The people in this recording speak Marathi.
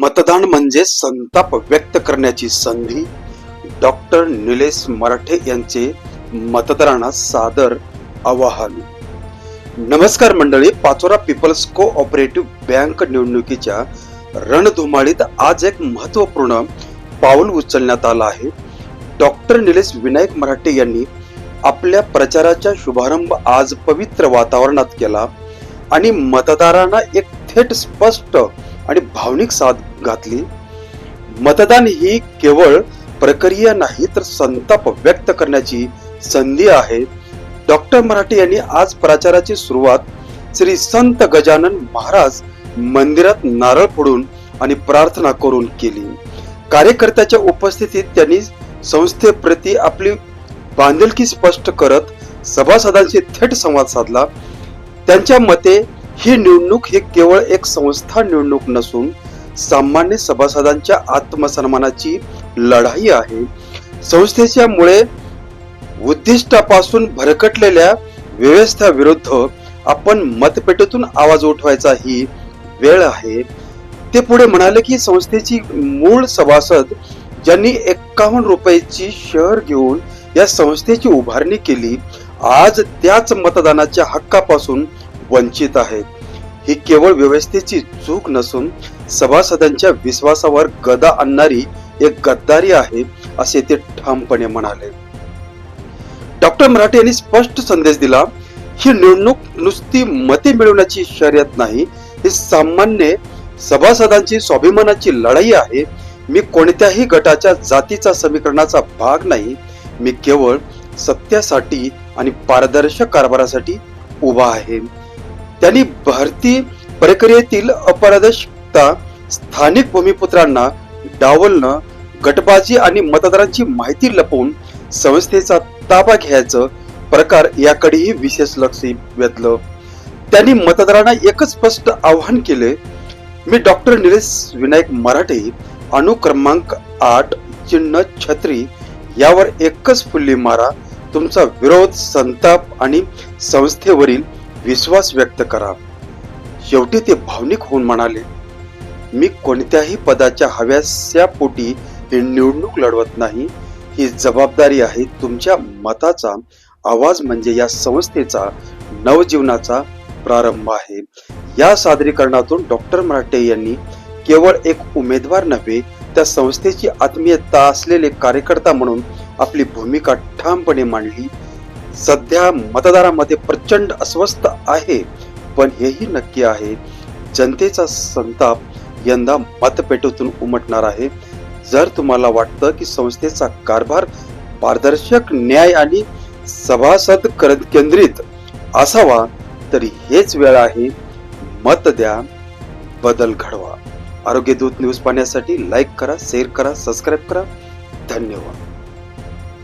मतदान म्हणजे संताप व्यक्त करण्याची संधी. डॉक्टर निलेश मराठे यांचे मतदारांना सादर आवाहन. नमस्कार मंडळी पाचोरा पीपल्स कोऑपरेटिव्ह बँक निवडणुकीच्या रणधुमाळीत आज एक महत्त्वपूर्ण पाऊल उचलण्यात आलं आहे. डॉक्टर निलेश विनायक मराठे यांनी आपल्या प्रचाराचा शुभारंभ आज पवित्र वातावरणात केला आणि मतदारांना एक थेट स्पष्ट आणि भावनिक साथ घातली. मतदान ही केवळ प्रक्रिया नाही तर संताप व्यक्त करण्याची संधी आहे. डॉक्टर मराठे यांनी आज प्रचाराची सुरुवात श्री संत गजानन महाराज मंदिरात नारळ फोडून आणि प्रार्थना करून केली. कार्यकर्त्याच्या उपस्थितीत त्यांनी संस्थेप्रती आपली बांधिलकी स्पष्ट करत सभासदांशी थेट संवाद साधला. त्यांच्या मते ही निवडणूक ही केवळ एक संस्था निवडणूक नसून सामान्य सभासदांच्या आत्मसन्मानाची लढाई आहे. संस्थेच्या मुळे उद्दिष्टापासून भरकटलेल्या व्यवस्थेविरुद्ध आपण मतपेटीतून आवाज उठवायचा ही वेळ आहे. ते पुढे म्हणाले की संस्थेची मूळ सभासद ज्यांनी एक्कावन्न रुपयाची शहर घेऊन या संस्थेची उभारणी केली आज त्याच मतदानाच्या हक्कापासून वंचित आहेत ही केवळ व्यवस्थेची चूक नसून सभासदांच्या विश्वासावर गदा आणणारी एक गद्दारी आहे असे ते ठामपणे म्हणाले. डॉक्टर मराठे यांनी स्पष्ट संदेश दिला ही निवडणूक नुसती मते मिळवण्याची शर्यत नाही ही सामान्य सभासदांची स्वाभिमानाची लढाई आहे. मी कोणत्याही गटाच्या जातीचा समीकरणाचा भाग नाही. मी केवळ सत्यासाठी आणि पारदर्शक कारभारासाठी उभा आहे. त्यांनी भारतीय प्रक्रियेतील अपारदर्शकता स्थानिक भूमिपुत्रांना डावलणं गटबाजी आणि मतदारांची माहिती लपवून संस्थेचा ताबा घ्यायचं प्रकार याकडेही विशेष लक्ष वेधलं. त्यांनी मतदारांना एकच स्पष्ट आवाहन केले मी डॉक्टर निलेश विनायक मराठे अनुक्रमांक आठ चिन्ह छत्री यावर एकच फुल्ली मारा. तुमचा विरोध संताप आणि संस्थेवरील विश्वास व्यक्त करा. शेवटी ते भावनिक होऊन म्हणाले मी कोणत्याही पदाच्या हव्यास्या पोटी ही निवडणूक लढवत नाही. ही जबाबदारी आहे तुमच्या मताचा. आवाज म्हणजे या संस्थेचा नवजीवनाचा प्रारंभ आहे. या सादरीकरणातून डॉक्टर मराठे यांनी केवळ एक उमेदवार नव्हे त्या संस्थेची आत्मीयता असलेले कार्यकर्ता म्हणून आपली भूमिका ठामपणे मांडली. सध्या मतदारामध्ये प्रचंड अस्वस्थ आहे. पण हेही नक्की आहे जनतेचा संताप यंदा मतपेटीतून उमटणार आहे. जर तुम्हाला वाटतं की संस्थेचा कारभार पारदर्शक न्याय आणि सभासद कर- केंद्रित असावा तर हेच वेळ आहे. मत द्या बदल घडवा. आरोग्य दूत न्यूज पाहण्यासाठी लाईक करा शेअर करा सबस्क्राईब करा. धन्यवाद.